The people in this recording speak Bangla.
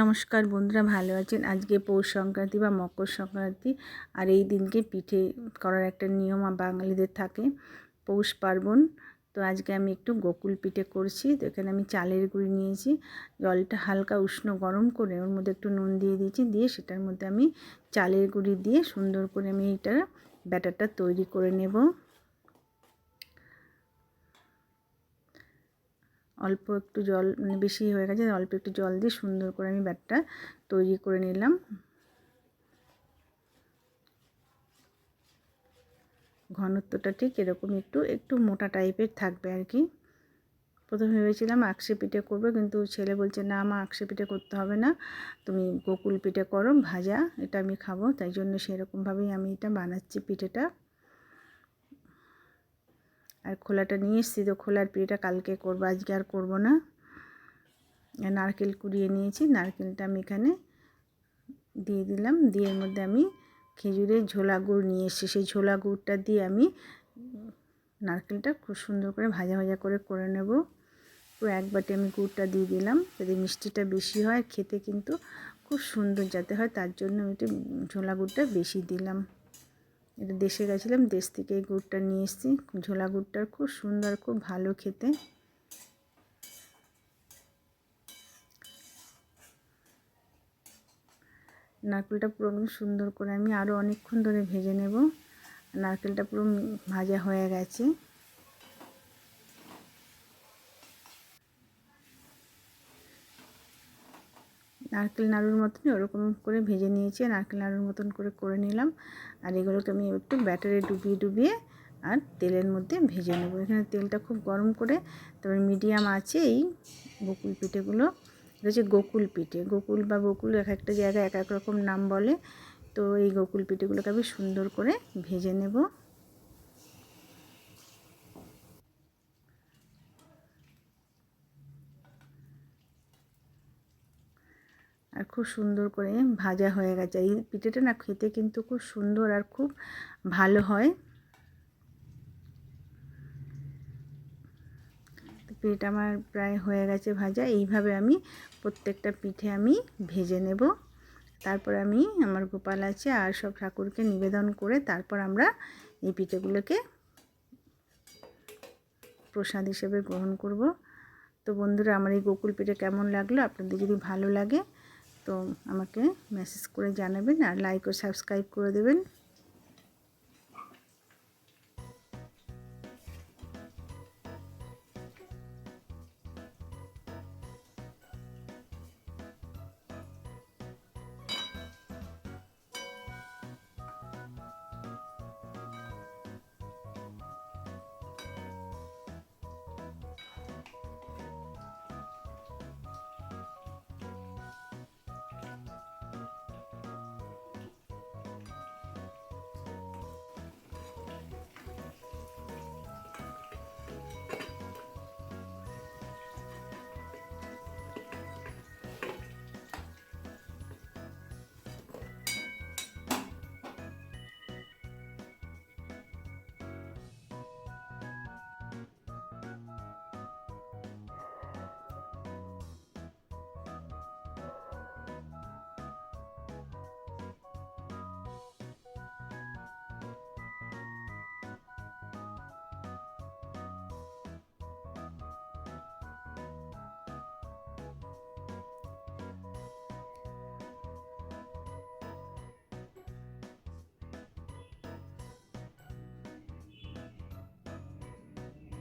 নমস্কার বন্ধুরা, ভালো আছেন? আজকে পৌষ সংক্রান্তি বা মকর সংক্রান্তি। আর এই দিনকে পিঠে করার একটা নিয়ম বাঙালিদের থাকে, পৌষ পার্বণ। তো আজকে আমি একটু গোকুল পিঠে করছি। তো এখানে আমি চালের গুঁড়ি নিয়েছি। জলটা হালকা উষ্ণ গরম করে ওর মধ্যে একটু নুন দিয়ে দিয়েছি। দিয়ে সেটার মধ্যে আমি চালের গুঁড়ি দিয়ে সুন্দর করে আমি এইটার ব্যাটারটা তৈরি করে নেব। অল্প একটু জল মানে বেশি হয়ে গেছে, অল্প একটু জল দিয়ে সুন্দর করে আমি ব্যাটটা তৈরি করে নিলাম। ঘনত্বটা ঠিক এরকম একটু একটু মোটা টাইপের থাকবে আর কি। প্রথমে ভেবেছিলাম আকশে পিঠে করব, কিন্তু ছেলে বলছে, না মা, আকশে পিঠে করতে হবে না। তুমি গোকুল পিঠে করো, ভাজা, এটা আমি খাব। তাই জন্য সেরকমভাবেই আমি এটা বানাচ্ছি পিঠেটা। আর খোলাটা নিয়ে এসেছি তো খোলার পিঠেটা কালকে করব, আজকে আর করব না। নারকেল কুড়িয়ে নিয়েছি, নারকেলটা আমি এখানে দিয়ে দিলাম, দিয়ে এর মধ্যে আমি খেজুরের ঝোলা গুড় নিয়ে এসেছি। সেই ঝোলা গুড়টা দিয়ে আমি নারকেলটা খুব সুন্দর করে ভাজা ভাজা করে করে নেব। পুরো এক বাটি আমি গুড়টা দিয়ে দিলাম যদি মিষ্টিটা বেশি হয়, খেতে কিন্তু খুব সুন্দর যাতে হয়, তার জন্য আমি একটু ঝোলা গুড়টা বেশি দিলাম। এটা দেশে গেছিলাম, দেশ থেকে এই গুড়টা নিয়ে এসেছি। ঝোলা গুড়টার খুব সুন্দর, খুব ভালো খেতে। নারকেলটা পুরো সুন্দর করে আমি আরও অনেকক্ষণ ধরে ভেজে নেব। নারকেলটা পুরো ভাজা হয়ে গেছে। নারকেল নাড়ুর মতনই ওরকম করে ভেজে নিয়েছি, নারকেল নাড়ুর মতন করে করে নিলাম। আর এগুলোকে আমি একটু ব্যাটারে ডুবিয়ে ডুবিয়ে আর তেলের মধ্যে ভেজে নেব। এখানে তেলটা খুব গরম করে তারপরে মিডিয়াম আছে এই বকুল পিঠেগুলো, এটা হচ্ছে গোকুল পিঠে। গোকুল বা বকুল এক একটা জায়গায় এক এক রকম নাম বলে। তো এই গোকুল পিঠেগুলোকে আমি সুন্দর করে ভেজে নেব। আর খুব সুন্দর করে ভাজা হয়ে গেছে। এই পিঠেটা না খেতে কিন্তু খুব সুন্দর আর খুব ভালো হয়। পিঠে আমার প্রায় হয়ে গেছে ভাজা। এইভাবে আমি প্রত্যেকটা পিঠে আমি ভেজে নেব। তারপর আমি আমার গোপাল আছে আর সব ঠাকুরকে নিবেদন করে তারপর আমরা এই পিঠেগুলোকে প্রসাদ হিসেবে গ্রহণ করব। তো বন্ধুরা, আমার এই গোকুল পিঠে কেমন লাগল? আপনাদের যদি ভালো লাগে তো আমাকে মেসেজ করে জানাবেন আর লাইক ও সাবস্ক্রাইব করে দেবেন।